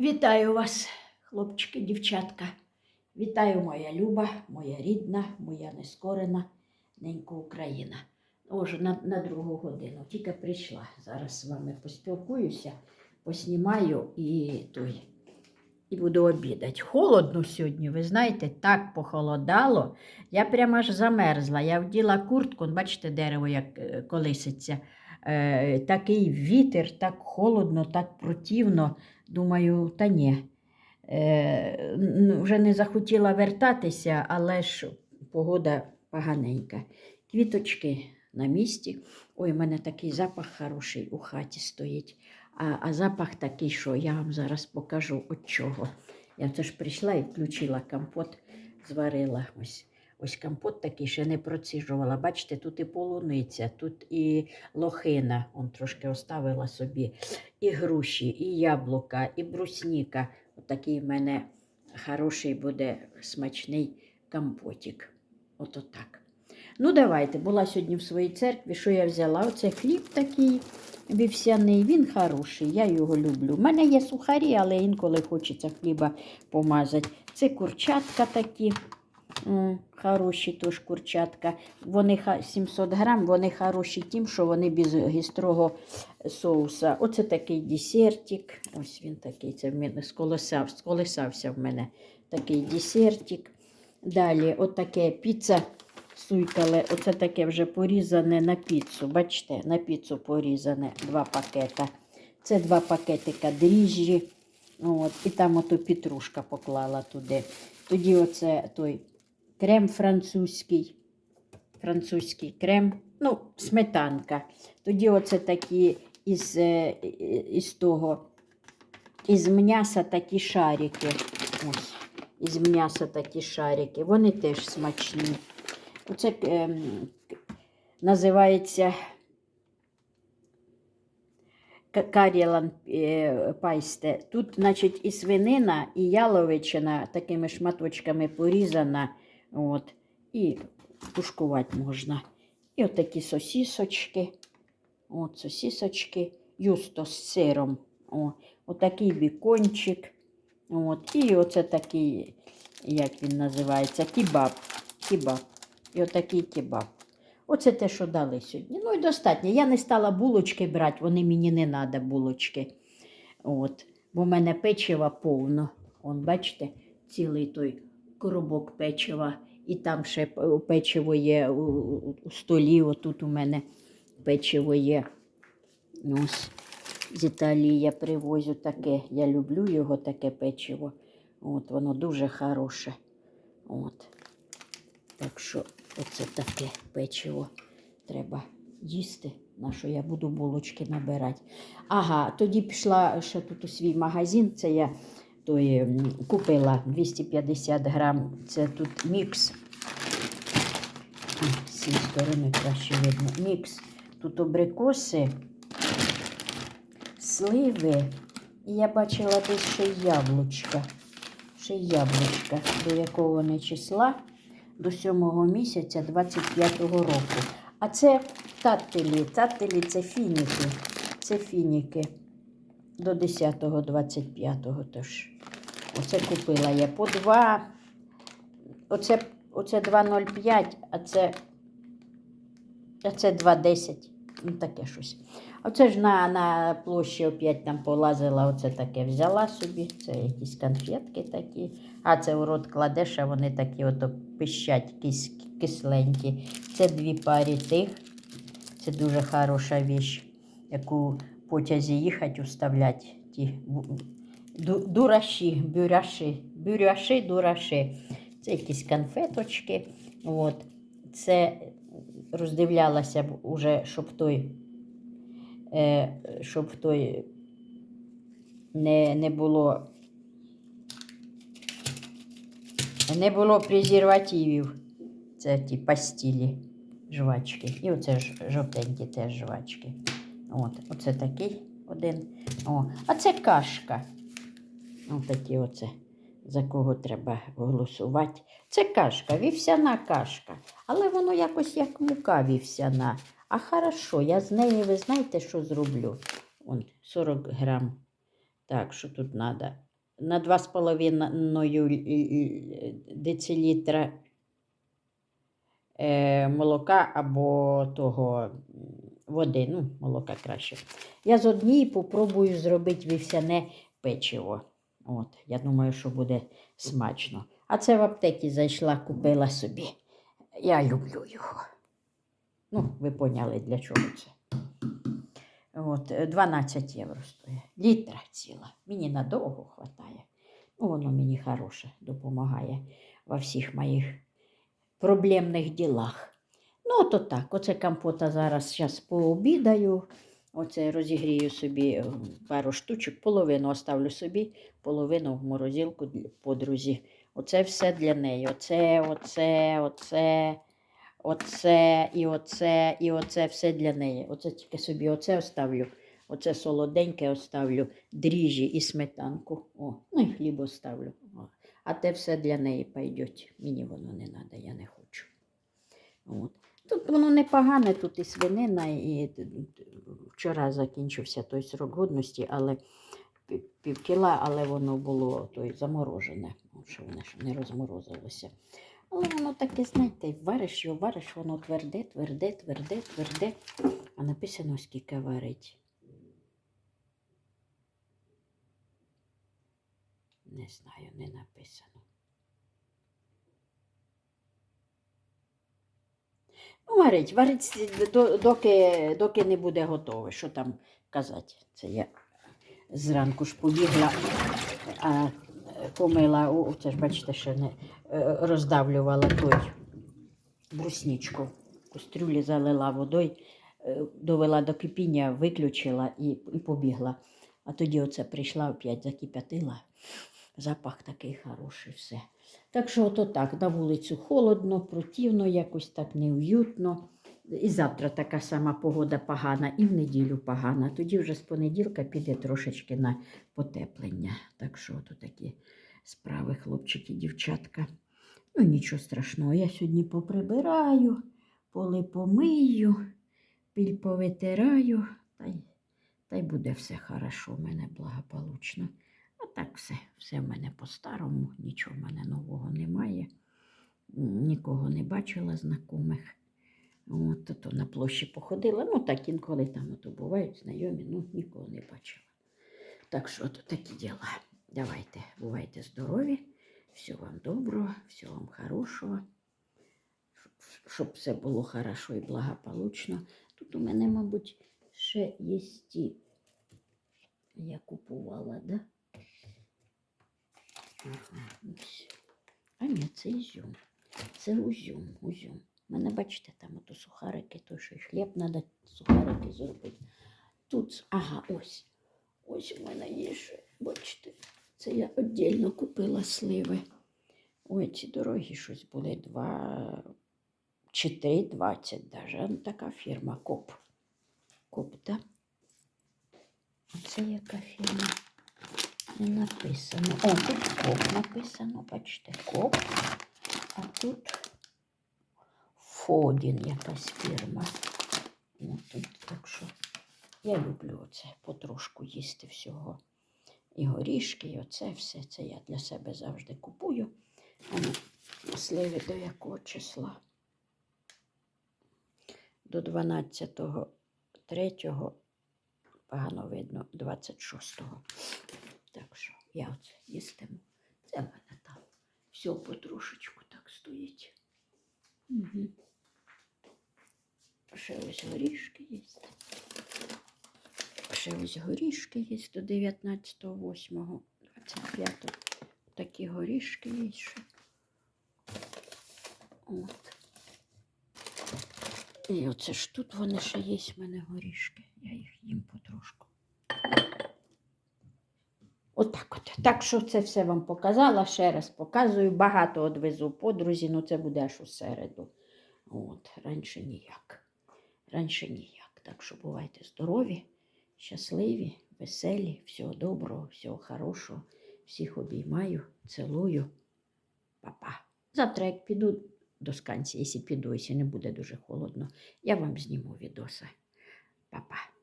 Вітаю вас, хлопчики, дівчатка. Вітаю моя люба, моя рідна, моя нескорена ненька Україна. Уже на, на другу годину. Тільки прийшла. Зараз з вами поспілкуюся, поснімаю і той. І буду обідати. Холодно сьогодні, ви знаєте, так похолодало. Я прямо аж замерзла. Я вділа куртку, бачите, дерево як е, колиситься. Е, такий вітер, так холодно, так противно. Думаю, та ні. Е, вже не захотіла вертатися, але ж погода поганенька. Квіточки на місці. Ой, у мене такий запах хороший у хаті стоїть. А, а запах такий, що я вам зараз покажу от чого. Я це ж прийшла і включила компот, зварила ось. Ось компот такий ще не проціжувала. Бачите, тут і полуниця, тут і лохина, он трошки оставила собі, і груші, і яблука, і брусніка. Отакий в мене хороший буде смачний компотик. Ото так. Ну, давайте, була сьогодні в своїй церкві, що я взяла? Оце хліб такий вівсяний, він хороший, я його люблю. У мене є сухарі, але інколи хочеться хліба помазати. Це курчатка такі. Хороші тож курчатка. Вони 700 грам, вони хороші тим, що вони без гістрого соуса. Оце такий десертик. Ось він такий, це в мене сколесав, сколесався в мене такий десертик. Далі, отаке піца суйкале, оце таке вже порізане на піцу. Бачите, на піцу порізане два пакета. Це два пакетика дріжджі. От, і там ото петрушка поклала туди. Тоді оце той крем французький. Французький крем, ну, сметанка. Тоді оце такі із, е, із того, із м'яса такі шарики. Ось, із м'яса такі шарики. Вони теж смачні. Оце ем, називається Ка- Карілан е, пайсте. Тут, значить, і свинина, і яловичина такими шматочками порізана. От, і тушкувати можна. І от сосісочки. От сосісочки. Юсто з сиром. О, отакий бікончик. От, і оце такий, як він називається, кебаб. Кебаб. І отакий кебаб. Оце те, що дали сьогодні. Ну і достатньо. Я не стала булочки брати, вони мені не треба булочки. От. Бо в мене печива повно. Он, бачите, цілий той коробок печива. І там ще печиво є у, столі. Отут у мене печиво є. Ось. З Італії я привозю таке. Я люблю його таке печиво. От, воно дуже хороше. От. Так що оце таке печиво треба їсти, на що я буду булочки набирати. Ага, тоді пішла ще тут у свій магазин. Це я той, м, купила 250 грам. Це тут мікс. З цієї сторони краще видно. Мікс. Тут абрикоси, сливи. І я бачила десь ще яблучка. Ще яблучка, до якого вони числа до 7 місяця 25-го року. А це таттелі. Таттелі це фініки. Це фініки до 10-го, 25-го. Тож, оце купила я по 2. Оце, оце 2,05, а це, а це 2,10. Ну, таке щось. Оце ж на, на площі опять там полазила, оце таке взяла собі. Це якісь конфетки такі. А це у рот кладеш, а вони такі ото пищать кис, кисленькі. Це дві парі тих. Це дуже хороша віч, яку потязі їхати уставлять ті дураші, бюряші, бюряші, дураші. Це якісь конфеточки. От. Це роздивлялася б уже, щоб той, е, щоб той не, не було не було презервативів. Це ті пастілі жвачки. І оце ж жовтенькі теж жвачки. От, оце такий один. О, а це кашка. Ось такі оце, за кого треба голосувати. Це кашка, вівсяна кашка. Але воно якось як мука вівсяна. А хорошо, я з неї, ви знаєте, що зроблю? Он 40 грам. Так, що тут треба? на 2,5 децилітра е, молока або того води, ну, молока краще. Я з однієї попробую зробити вівсяне печиво. От, я думаю, що буде смачно. А це в аптеці зайшла, купила собі. Я люблю його. Ну, ви поняли, для чого це. От, е, 12 євро стоїть. Літра ціла. Мені надовго хватає. Ну, воно мені хороше допомагає во всіх моїх проблемних ділах. Ну, то так, оце компота зараз зараз пообідаю. Оце розігрію собі е, пару штучок, половину оставлю собі, половину в морозилку подрузі. Оце все для неї. Оце, оце, оце, оце, і оце, і оце все для неї. Оце тільки собі оце оставлю. Оце солоденьке оставлю, дріжджі і сметанку. О, ну і хліб оставлю. О. А те все для неї пойде. Мені воно не треба, я не хочу. От. Тут воно непогане, тут і свинина, і вчора закінчився той срок годності, але півкіла, але воно було той, заморожене, що воно не розморозилося. Але воно таке, знаєте, вариш його, вариш, воно тверде, тверде, тверде, тверде. А написано, скільки варить. Не знаю, не написано. Варить, варить доки, доки не буде готове. Що там казати? Це я зранку ж побігла, а помила, о, це ж бачите, ще не е, роздавлювала той бруснічку. В Кастрюлі залила водою, е, довела до кипіння, виключила і, і побігла. А тоді оце прийшла опять, закип'ятила. Запах такий хороший, все. Так що ото так, на вулицю холодно, противно, якось так неуютно. І завтра така сама погода погана, і в неділю погана. Тоді вже з понеділка піде трошечки на потеплення. Так що ото такі справи, хлопчики, дівчатка. Ну, нічого страшного, я сьогодні поприбираю, поли помию, піль повитираю, та й, та й буде все хорошо, в мене благополучно. Так все, все в мене по-старому, нічого в мене нового немає. Нікого не бачила знайомих. От, то, на площі походила. Ну, так інколи там ото бувають знайомі, ну нікого не бачила. Так що то такі діла. Давайте, бувайте здорові, всього вам доброго, всього вам хорошого, щоб все було хорошо і благополучно. Тут у мене, мабуть, ще є ті, я купувала, да? А ні, це ізюм. Це узюм, узюм. Мене, бачите, там ото сухарики, то що хліб треба сухарики зробити. Тут, ага, ось. Ось у мене є ще, бачите, це я віддільно купила сливи. Ой, ці дорогі щось були два чи три двадцять даже. Ну, така фірма Коп. Коп, так? Оце яка фірма? Написано. О, тут коп написано, бачите, коп. А тут Фодін якась фірма. Ну, тут, так що я люблю оце потрошку їсти всього. І горішки, і оце все. Це я для себе завжди купую. А ну, сливи до якого числа? До 12-го, 3-го, погано видно, 26-го. Так що я оце їстиму. Це в мене там все потрошечку так стоїть. Угу. Ще ось горішки є. Ще ось горішки є до 19, 8, 25. Такі горішки є ще. От. І оце ж тут вони ще є в мене горішки. Я їх їм потрошку. Отак от. Так що це все вам показала. Ще раз показую. Багато одвезу подрузі, ну це буде аж у середу. От, раніше ніяк. Раніше ніяк. Так що бувайте здорові, щасливі, веселі, всього доброго, всього хорошого. Всіх обіймаю, цілую. Па-па. Завтра, як піду до сканці, якщо піду, якщо не буде дуже холодно, я вам зніму відоси. Па-па.